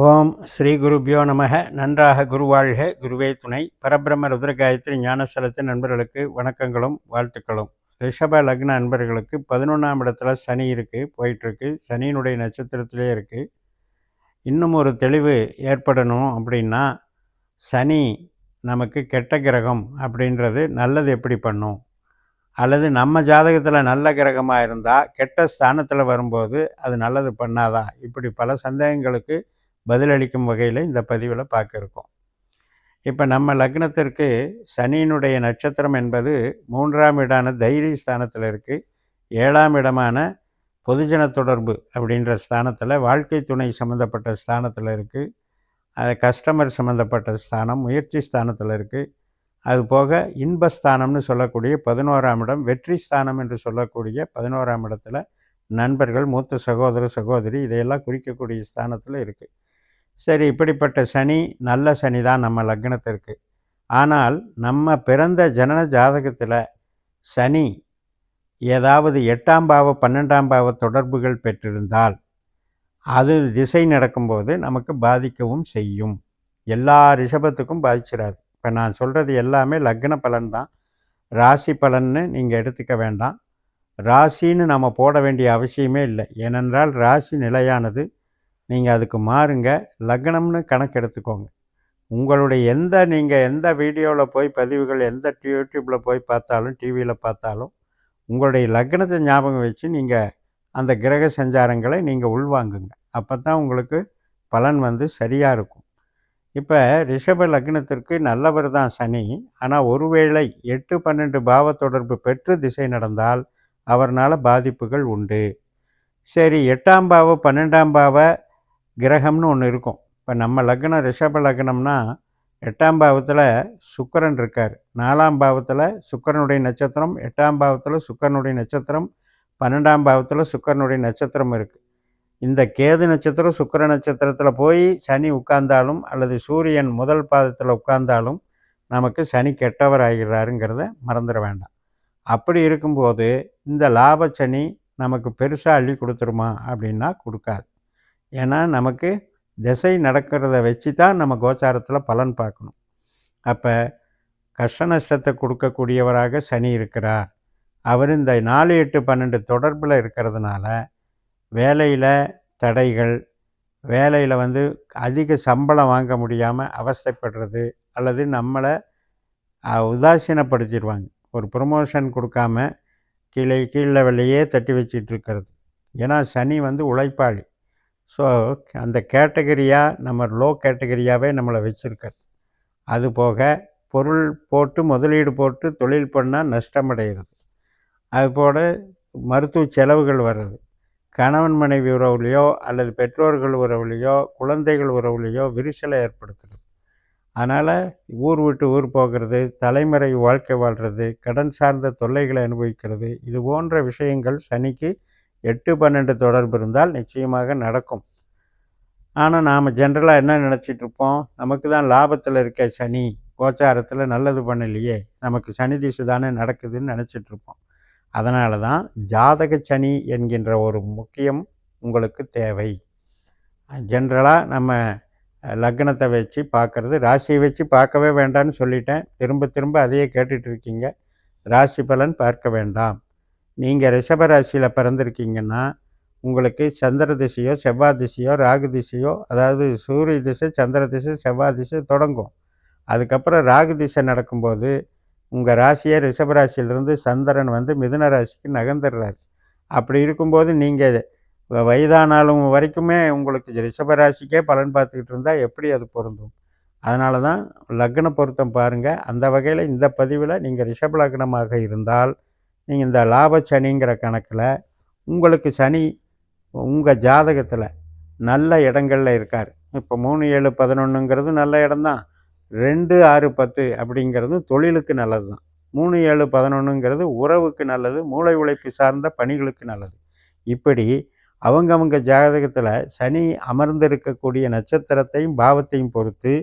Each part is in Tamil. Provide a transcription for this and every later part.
ஓம் ஸ்ரீ குருபியோ நமக. நன்றாக குருவாழ்க குருவே துணை. பரபிரம்ம ருத்ரகாயத்ரி ஞானஸ்தலத்தின் நண்பர்களுக்கு வணக்கங்களும் வாழ்த்துக்களும். ரிஷப லக்ன நண்பர்களுக்கு பதினொன்றாம் இடத்துல சனி இருக்குது போயிட்டுருக்கு சனியினுடைய நட்சத்திரத்திலே இருக்குது இன்னும் ஒரு தெளிவு ஏற்படணும் அப்படின்னா சனி நமக்கு கெட்ட கிரகம் அப்படின்றது நல்லது எப்படி பண்ணும்? அல்லது நம்ம ஜாதகத்தில் நல்ல கிரகமாக இருந்தால் கெட்ட ஸ்தானத்தில் வரும்போது அது நல்லது பண்ணாதா? இப்படி பல சந்தேகங்களுக்கு பதிலளிக்கும் வகையில் இந்த பதிவில் பார்க்க இருக்கோம். இப்போ நம்ம லக்னத்திற்கு சனியினுடைய நட்சத்திரம் என்பது மூன்றாம் இடான தைரிய ஸ்தானத்தில் இருக்குது ஏழாம் இடமான பொதுஜன தொடர்பு அப்படின்ற ஸ்தானத்தில் வாழ்க்கை துணை சம்மந்தப்பட்ட ஸ்தானத்தில் இருக்குது அது கஸ்டமர் சம்மந்தப்பட்ட ஸ்தானம் முயற்சி ஸ்தானத்தில் இருக்குது அது போக இன்பஸ்தானம்னு சொல்லக்கூடிய பதினோராம் இடம் வெற்றி ஸ்தானம் என்று சொல்லக்கூடிய பதினோராம் இடத்துல நண்பர்கள் மூத்த சகோதர சகோதரி இதையெல்லாம் குறிக்கக்கூடிய ஸ்தானத்தில் இருக்குது சரி இப்படிப்பட்ட சனி நல்ல சனி தான் நம்ம லக்னத்திற்கு. ஆனால் நம்ம பிறந்த ஜனன ஜாதகத்தில் சனி ஏதாவது எட்டாம் பாவ பன்னெண்டாம் பாவ தொடர்புகள் பெற்றிருந்தால் அது திசை நடக்கும்போது நமக்கு பாதிக்கவும் செய்யும். எல்லா ரிஷபத்துக்கும் பாதிச்சிடாது இப்போ நான் சொல்கிறது எல்லாமே லக்ன பலன் தான். ராசி பலன்னு நீங்கள் எடுத்துக்க வேண்டாம். ராசின்னு நம்ம போட வேண்டிய அவசியமே இல்லை. ஏனென்றால் ராசி நிலையானது நீங்கள் அதுக்கு மாறுங்க. லக்னம்னு கணக்கு எடுத்துக்கோங்க. உங்களுடைய எந்த நீங்கள் எந்த வீடியோவில் போய் பதிவுகள் எந்த யூடியூப்பில் போய் பார்த்தாலும் டிவியில் பார்த்தாலும் உங்களுடைய லக்னத்தை ஞாபகம் வச்சு நீங்கள் அந்த கிரக சஞ்சாரங்களை நீங்கள் உள்வாங்குங்க. அப்போ தான் உங்களுக்கு பலன் வந்து சரியாக இருக்கும். இப்போ ரிஷப லக்னத்திற்கு நல்லவர் தான் சனி. ஆனால் ஒருவேளை எட்டு பன்னெண்டு பாவ தொடர்பு பெற்று திசை நடந்தால் அவர்னால் பாதிப்புகள் உண்டு. சரி எட்டாம் பாவ பன்னெண்டாம் பாவ கிரகம்னு ஒன்று இருக்கும். இப்போ நம்ம லக்னம் ரிஷப லக்னம்னா எட்டாம் பாவத்தில் சுக்கரன் இருக்கார். நாலாம் பாவத்தில் சுக்கரனுடைய நட்சத்திரம் எட்டாம் பாவத்தில் சுக்கரனுடைய நட்சத்திரம் பன்னெண்டாம் பாவத்தில் சுக்கரனுடைய நட்சத்திரம் இருக்குது இந்த கேது நட்சத்திரம் சுக்கர நட்சத்திரத்தில் போய் சனி உட்கார்ந்தாலும் அல்லது சூரியன் முதல் பாதத்தில் உட்கார்ந்தாலும் நமக்கு சனி கெட்டவர் ஆகிறாருங்கிறத மறந்துட வேண்டாம். அப்படி இருக்கும்போது இந்த லாப சனி நமக்கு பெருசாக அள்ளி கொடுத்துருமா அப்படின்னா கொடுக்காது. ஏன்னா நமக்கு திசை நடக்கிறத வச்சு தான் நம்ம கோச்சாரத்தில் பலன் பார்க்கணும். அப்போ கஷ்ட நஷ்டத்தை கொடுக்கக்கூடியவராக சனி இருக்கிறார். அவர் இந்த நாலு எட்டு பன்னெண்டு தொடர்பில் இருக்கிறதுனால வேலையில் தடைகள் வேலையில் வந்து அதிக சம்பளம் வாங்க முடியாமல் அவஸ்தைப்படுறது அல்லது நம்மளை உதாசீனப்படுத்திடுவாங்க. ஒரு ப்ரொமோஷன் கொடுக்காம கீழே கீழே வெளியே தட்டி வச்சிட்டு இருக்கிறது. ஏன்னா சனி வந்து உழைப்பாளி. ஸோ அந்த கேட்டகரியாக நம்ம லோ கேட்டகரியாகவே நம்மளை வச்சுருக்காரு. அது போக பொருள் போட்டு முதலீடு போட்டு தொழில் பண்ணால் நஷ்டமடைகிறது அதுபோல் மருத்துவ செலவுகள் வர்றது. கணவன் மனைவி உறவுலையோ அல்லது பெற்றோர்கள் உறவுலையோ குழந்தைகள் உறவுலையோ விரிசலை ஏற்படுத்துறது. அதனால் ஊர் விட்டு ஊர் போகிறது தலைமுறை வாழ்க்கை வாழ்கிறது கடன் சார்ந்த தொல்லைகளை அனுபவிக்கிறது இது போன்ற விஷயங்கள் சனிக்கு எட்டு பன்னெண்டு தொடர்பு இருந்தால் நிச்சயமாக நடக்கும். ஆனால் நாம் ஜென்ரலாக என்ன நினச்சிட்ருப்போம் நமக்கு தான் லாபத்தில் இருக்க சனி கோச்சாரத்தில் நல்லது பண்ணலையே. நமக்கு சனி திசை தானே நடக்குதுன்னு நினச்சிட்ருப்போம் அதனால தான் ஜாதக சனி என்கின்ற ஒரு முக்கியம் உங்களுக்கு தேவை. ஜென்ரலாக நம்ம லக்னத்தை வச்சு பார்க்குறது ராசியை வச்சு பார்க்கவே வேண்டாம்னு சொல்லிட்டேன். திரும்ப திரும்ப அதையே கேட்டுட்ருக்கீங்க ராசி பலன் பார்க்க வேண்டாம். நீங்கள் ரிஷபராசியில் பிறந்திருக்கீங்கன்னா உங்களுக்கு சந்திர திசையோ செவ்வாய் திசையோ ராகு திசையோ அதாவது சூரிய திசை சந்திர திசை செவ்வாய் திசை தொடங்கும். அதுக்கப்புறம் ராகு திசை நடக்கும்போது உங்கள் ராசியை ரிஷபராசியிலிருந்து சந்திரன் வந்து மிதுன ராசிக்கு நகர்ந்துடுறாரு. அப்படி இருக்கும்போது நீங்கள் வயதானாலும் வரைக்குமே உங்களுக்கு ரிஷபராசிக்கே பலன் பார்த்துக்கிட்டு இருந்தால் எப்படி அது பொருந்தும்? அதனால தான் லக்ன பொருத்தம் பாருங்கள் அந்த வகையில் இந்த பதிவில் நீங்கள் ரிஷப லக்னமாக இருந்தால் நீங்கள் இந்த லாப சனிங்கிற கணக்கில் உங்களுக்கு சனி உங்கள் ஜாதகத்தில் நல்ல இடங்களில் இருக்கார். இப்போ மூணு ஏழு பதினொன்றுங்கிறது நல்ல இடம்தான். ரெண்டு ஆறு பத்து அப்படிங்கிறதும் தொழிலுக்கு நல்லது தான் மூணு ஏழு பதினொன்றுங்கிறது உறவுக்கு நல்லது மூளை உழைப்பு சார்ந்த பணிகளுக்கு நல்லது. இப்படி அவங்கவங்க ஜாதகத்தில் சனி அமர்ந்திருக்கக்கூடிய நட்சத்திரத்தையும் பாவத்தையும் பொறுத்து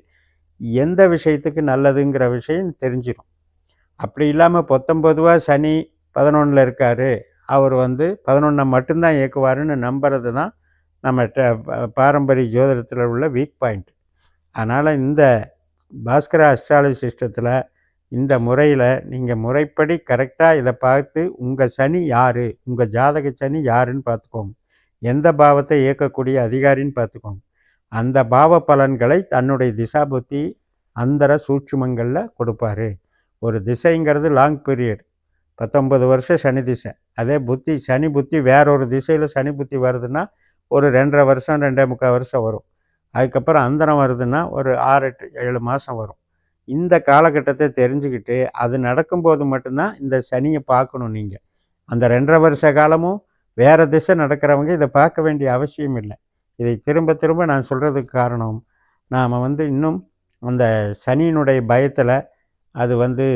எந்த விஷயத்துக்கு நல்லதுங்கிற விஷயம் தெரிஞ்சிடும் அப்படி இல்லாமல் பத்தொம்பதுவா சனி பதினொன்றில் இருக்கார். அவர் வந்து பதினொன்றை மட்டும்தான் இயக்குவாருன்னு நம்புறது தான் நம்ம பாரம்பரிய ஜோதிடத்தில் உள்ள வீக் பாயிண்ட் அதனால் இந்த பாஸ்கர அஸ்ட்ராலஜி சிஸ்டத்தில் இந்த முறையில் நீங்கள் முறைப்படி கரெக்டாக இதை பார்த்து உங்கள் சனி யார் உங்கள் ஜாதக சனி யாருன்னு பார்த்துக்கோங்க. எந்த பாவத்தை இயக்கக்கூடிய அதிகாரின்னு பார்த்துக்கோங்க. அந்த பாவ பலன்களை தன்னுடைய திசாபுத்தி அந்தர சூட்சுமங்களில் கொடுப்பாரு. ஒரு திசைங்கிறது லாங் பீரியட் பத்தொம்பது வருஷம் சனி திசை. அதே புத்தி சனி புத்தி வேறொரு திசையில் சனி புத்தி வருதுன்னா ஒரு ரெண்டரை வருஷம் ரெண்டே முக்கால் வருஷம் வரும். அதுக்கப்புறம் அந்தரம் வருதுன்னா ஒரு ஆறு எட்டு ஏழு மாதம் வரும். இந்த காலகட்டத்தை தெரிஞ்சுக்கிட்டு அது நடக்கும்போது மட்டும்தான் இந்த சனியை பார்க்கணும் நீங்கள் அந்த ரெண்டரை வருஷ காலமும் வேறு திசை நடக்கிறவங்க இதை பார்க்க வேண்டிய அவசியம் இல்லை. இதை திரும்ப திரும்ப நான் சொல்கிறதுக்கு காரணம் நாம் வந்து இன்னும் அந்த சனியினுடைய பயத்தில் அது வந்து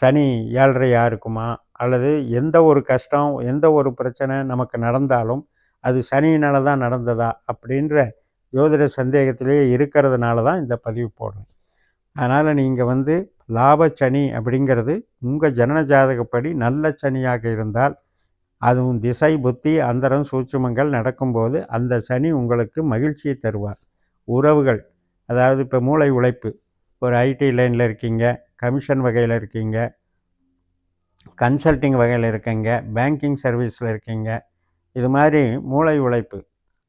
சனி ஏழரையாக இருக்குமா? அல்லது எந்த ஒரு கஷ்டம் எந்த ஒரு பிரச்சனை நமக்கு நடந்தாலும் அது சனியினால தான் நடந்ததா? அப்படின்ற ஜோதிட சந்தேகத்திலேயே இருக்கிறதுனால தான் இந்த பதிவு போடுறேன். அதனால் நீங்கள் வந்து லாப சனி அப்படிங்கிறது உங்கள் ஜனன ஜாதகப்படி நல்ல சனியாக இருந்தால் அதுவும் திசை புத்தி அந்தரம் சூட்சுமங்கள் நடக்கும்போது அந்த சனி உங்களுக்கு மகிழ்ச்சியை தருவார். உறவுகள் அதாவது இப்போ மூளை உழைப்பு ஒரு ஐடி லைனில் இருக்கீங்க கமிஷன் வகையில் இருக்கீங்க. கன்சல்டிங் வகையில் இருக்கீங்க. பேங்கிங் சர்வீஸில் இருக்கீங்க. இது மாதிரி மூளை உழைப்பு.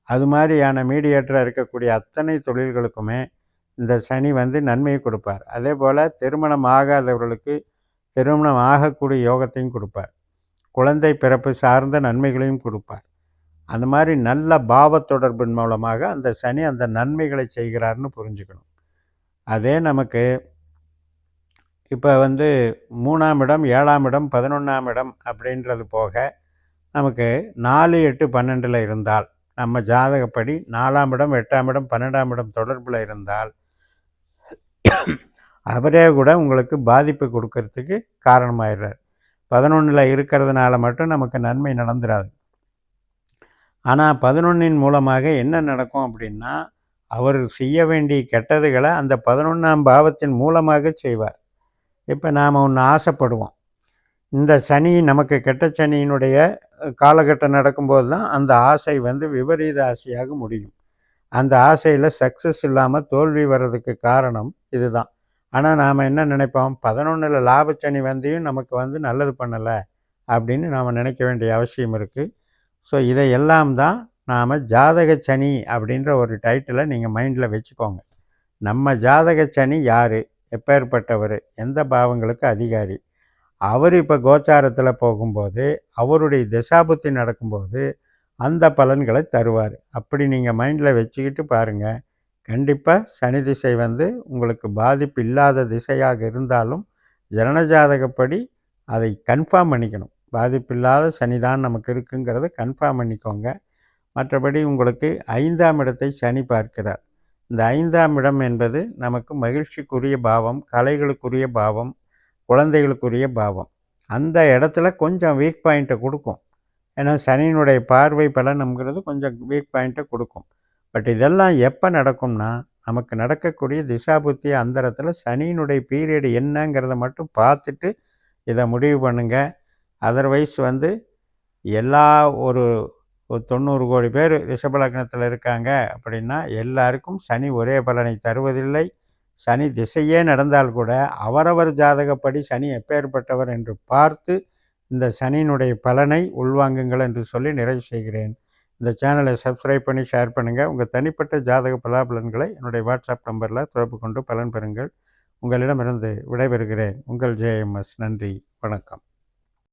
அது மாதிரியான மீடியேட்டராக இருக்கக்கூடிய அத்தனை தொழில்களுக்குமே இந்த சனி வந்து நன்மையை கொடுப்பார். அதே போல் திருமணம் ஆகாதவர்களுக்கு திருமணம் ஆகக்கூடிய யோகத்தையும் கொடுப்பார். குழந்தை பிறப்பு சார்ந்த நன்மைகளையும் கொடுப்பார். அந்த மாதிரி நல்ல பாவ தொடர்பின் மூலமாக அந்த சனி அந்த நன்மைகளை செய்கிறார்னு புரிஞ்சுக்கணும். அதே நமக்கு இப்போ வந்து மூணாம் இடம் ஏழாம் இடம் பதினொன்றாம் இடம் அப்படின்றது போக நமக்கு நாலு எட்டு பன்னெண்டில் இருந்தால் நம்ம ஜாதகப்படி நாலாம் இடம் எட்டாம் இடம் பன்னெண்டாம் இடம் தொடர்பில் இருந்தால் அவரே கூட உங்களுக்கு பாதிப்பு கொடுக்கறதுக்கு காரணமாயிடுறார். பதினொன்றில் இருக்கிறதுனால மட்டும் நமக்கு நன்மை நடந்துடாது ஆனால் பதினொன்றின் மூலமாக என்ன நடக்கும் அப்படின்னா அவர் செய்ய வேண்டிய கெட்டதுகளை அந்த பதினொன்றாம் பாவத்தின் மூலமாக செய்வார். இப்போ நாம் ஒன்று ஆசைப்படுவோம். இந்த சனி நமக்கு கெட்ட சனியினுடைய காலகட்டம் நடக்கும்போது தான் அந்த ஆசை வந்து விபரீத ஆசையாக முடியும். அந்த ஆசையில் சக்ஸஸ் இல்லாமல் தோல்வி வர்றதுக்கு காரணம் இதுதான். ஆனால் நாம் என்ன நினைப்போம்? பதினொன்றில் லாபச்சனி வந்தையும் நமக்கு வந்து நல்லது பண்ணலை அப்படின்னு நாம் நினைக்க வேண்டிய அவசியம் இருக்குது ஸோ இதையெல்லாம் தான் நாம் ஜாதக சனி அப்படின்ற ஒரு டைட்டிலை நீங்கள் மைண்டில் வச்சுக்கோங்க. நம்ம ஜாதக சனி யார்? எப்பேற்பட்டவர் எந்த பாவங்களுக்கு அதிகாரி. அவர் இப்போ கோச்சாரத்தில் போகும்போது அவருடைய திசாபுத்தி நடக்கும்போது அந்த பலன்களை தருவார். அப்படி நீங்கள் மைண்டில் வச்சுக்கிட்டு பாருங்கள் கண்டிப்பாக சனி திசை வந்து உங்களுக்கு பாதிப்பு இல்லாத திசையாக இருந்தாலும் ஜனனஜாதகப்படி அதை கன்ஃபார்ம் பண்ணிக்கணும். பாதிப்பில்லாத சனி தான் நமக்கு இருக்குங்கிறத கன்ஃபார்ம் பண்ணிக்கோங்க. மற்றபடி உங்களுக்கு ஐந்தாம் இடத்தை சனி பார்க்கிறார். இந்த ஐந்தாம் இடம் என்பது நமக்கு மகிழ்ச்சிக்குரிய பாவம் கலைகளுக்குரிய பாவம் குழந்தைகளுக்குரிய பாவம். அந்த இடத்துல கொஞ்சம் வீக் பாயிண்ட்டை கொடுக்கும். ஏன்னா சனியினுடைய பார்வை பலனுங்கிறது கொஞ்சம் வீக் பாயிண்ட்டை கொடுக்கும். பட் இதெல்லாம் எப்போ நடக்கும்னா நமக்கு நடக்கக்கூடிய திசாபுத்தி அந்தரத்தில் சனியினுடைய பீரியடு என்னங்கிறத மட்டும் பார்த்துட்டு இதை முடிவு பண்ணுங்கள் அதர்வைஸ் வந்து எல்லா ஒரு ஒரு தொண்ணூறு கோடி பேர் ரிஷபலக்னத்தில் இருக்காங்க அப்படின்னா எல்லாருக்கும் சனி ஒரே பலனை தருவதில்லை. சனி திசையே நடந்தால் கூட அவரவர் ஜாதகப்படி சனி எப்பேற்பட்டவர் என்று பார்த்து இந்த சனியினுடைய பலனை உள்வாங்குங்கள் என்று சொல்லி நிறைவு செய்கிறேன். இந்த சேனலை சப்ஸ்கிரைப் பண்ணி ஷேர் பண்ணுங்கள் உங்கள் தனிப்பட்ட ஜாதக பலாபலன்களை என்னுடைய வாட்ஸ்அப் நம்பரில் தொடர்பு கொண்டு பலன் பெறுங்கள். உங்களிடமிருந்து விடைபெறுகிறேன். உங்கள் ஜேஎம்எஸ் நன்றி. வணக்கம்.